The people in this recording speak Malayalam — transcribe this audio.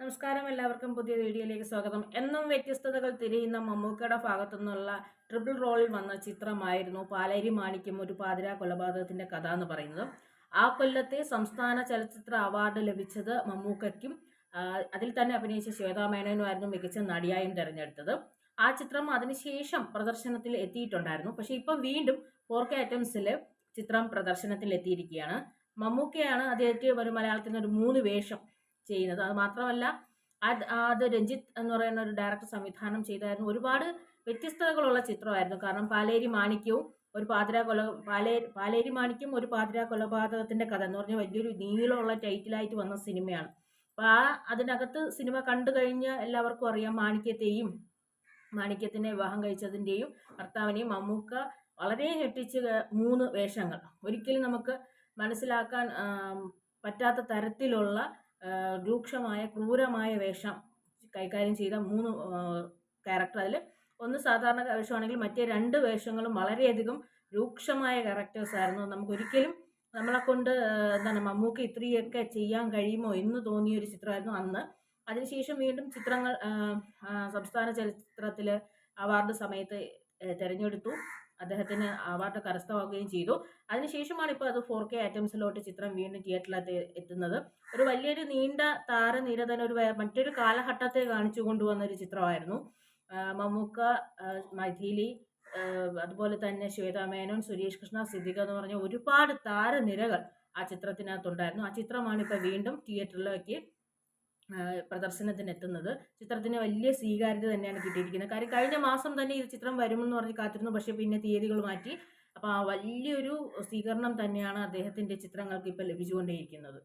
നമസ്കാരം എല്ലാവർക്കും പുതിയ വീഡിയോയിലേക്ക് സ്വാഗതം. എന്നും വ്യത്യസ്തതകൾ തിരിയുന്ന മമ്മൂക്കയുടെ ഭാഗത്തു നിന്നുള്ള ട്രിപ്പിൾ റോളിൽ വന്ന ചിത്രമായിരുന്നു പാലേരി മാണിക്യം ഒരു പാതിര കൊലപാതകത്തിന്റെ കഥ എന്ന് പറയുന്നത്. ആ കൊല്ലത്തെ സംസ്ഥാന ചലച്ചിത്ര അവാർഡ് ലഭിച്ചത് മമ്മൂക്കയ്ക്കും അതിൽ തന്നെ അഭിനയിച്ച ശ്വേതാ മേനോനുമായിരുന്നു മികച്ച നടിയായും തിരഞ്ഞെടുത്തത്. ആ ചിത്രം അതിനുശേഷം പ്രദർശനത്തിൽ എത്തിയിട്ടുണ്ടായിരുന്നു. പക്ഷേ ഇപ്പോൾ വീണ്ടും ഫോർ ഐറ്റംസിൽ ചിത്രം പ്രദർശനത്തിൽ എത്തിയിരിക്കുകയാണ് മമ്മൂക്കയാണ് അദ്ദേഹത്തെ ഒരു മലയാളത്തിൽ നിന്ന് ഒരു മൂന്ന് വേഷം ചെയ്യുന്നത്. അത് മാത്രമല്ല അത് അത് രഞ്ജിത്ത് എന്ന് പറയുന്ന ഒരു ഡയറക്ടർ സംവിധാനം ചെയ്തായിരുന്നു. ഒരുപാട് വ്യത്യസ്തതകളുള്ള ചിത്രമായിരുന്നു. കാരണം പാലേരി മാണിക്യവും ഒരു പാതിരാ കൊല പാലേ പാലേരി മാണിക്യം ഒരു പാതിരാ കൊലപാതകത്തിന്റെ കഥ എന്ന് പറഞ്ഞാൽ വലിയൊരു നീളമുള്ള ടൈറ്റിലായിട്ട് വന്ന സിനിമയാണ്. അപ്പോൾ ആ അതിനകത്ത് സിനിമ കണ്ടു കഴിഞ്ഞ എല്ലാവർക്കും അറിയാം മാണിക്യത്തെയും മാണിക്യത്തിനെ വിവാഹം കഴിച്ചതിന്റെയും ഭർത്താവിനെയും മമ്മൂക്ക വളരെ ഞെട്ടിച്ച് മൂന്ന് വേഷങ്ങൾ. ഒരിക്കലും നമുക്ക് മനസ്സിലാക്കാൻ പറ്റാത്ത തരത്തിലുള്ള രൂക്ഷമായ ക്രൂരമായ വേഷം കൈകാര്യം ചെയ്ത മൂന്ന് ക്യാരക്ടർ അതിൽ ഒന്ന് സാധാരണ വേഷമാണെങ്കിൽ മറ്റേ രണ്ട് വേഷങ്ങളും വളരെയധികം രൂക്ഷമായ ക്യാരക്ടേഴ്സ് ആയിരുന്നു. നമുക്കൊരിക്കലും നമ്മളെ കൊണ്ട് എന്താണ് മമ്മൂക്ക് ഇത്രയൊക്കെ ചെയ്യാൻ കഴിയുമോ എന്ന് തോന്നിയ ഒരു ചിത്രമായിരുന്നു അന്ന്. അതിനുശേഷം വീണ്ടും ചിത്രങ്ങൾ സംസ്ഥാന ചലച്ചിത്രത്തിൽ അവാർഡ് സമയത്ത് തിരഞ്ഞെടുത്തു. അദ്ദേഹത്തിന് അവാർഡ് കരസ്ഥമാക്കുകയും ചെയ്തു. അതിനുശേഷമാണ് ഇപ്പോൾ അത് ഫോർ കെ ഐറ്റംസിലോട്ട് ചിത്രം വീണ്ടും തിയേറ്ററിലത്തെ എത്തുന്നത്. ഒരു വലിയൊരു നീണ്ട താരനിര തന്നെ ഒരു മറ്റൊരു കാലഘട്ടത്തെ കാണിച്ചു കൊണ്ടുവന്ന ഒരു ചിത്രമായിരുന്നു. മമ്മൂക്ക മഥിലി അതുപോലെ തന്നെ ശ്വേതാമേനോൻ സുരേഷ് കൃഷ്ണ സിദ്ദിഖ എന്ന് പറഞ്ഞ ഒരുപാട് താരനിരകൾ ആ ചിത്രത്തിനകത്തുണ്ടായിരുന്നു. ആ ചിത്രമാണ് ഇപ്പോൾ വീണ്ടും തിയേറ്ററിലേക്ക് ആ, പ്രദർശനത്തിന് എത്തുന്നത് ചിത്രത്തിന് വലിയ സ്വീകാര്യത തന്നെയാണ് കിട്ടിയിരിക്കുന്നത്. കാര്യം കഴിഞ്ഞ മാസം തന്നെ ഈ ചിത്രം വരുമെന്ന് പറഞ്ഞ് കാത്തിരുന്നു. പക്ഷേ പിന്നെ തീയതികൾ മാറ്റി. അപ്പോൾ ആ വലിയൊരു സ്വീകരണം തന്നെയാണ് അദ്ദേഹത്തിന്റെ ചിത്രങ്ങൾക്ക് ഇപ്പോൾ ലഭിച്ചുകൊണ്ടേയിരിക്കുന്നത്.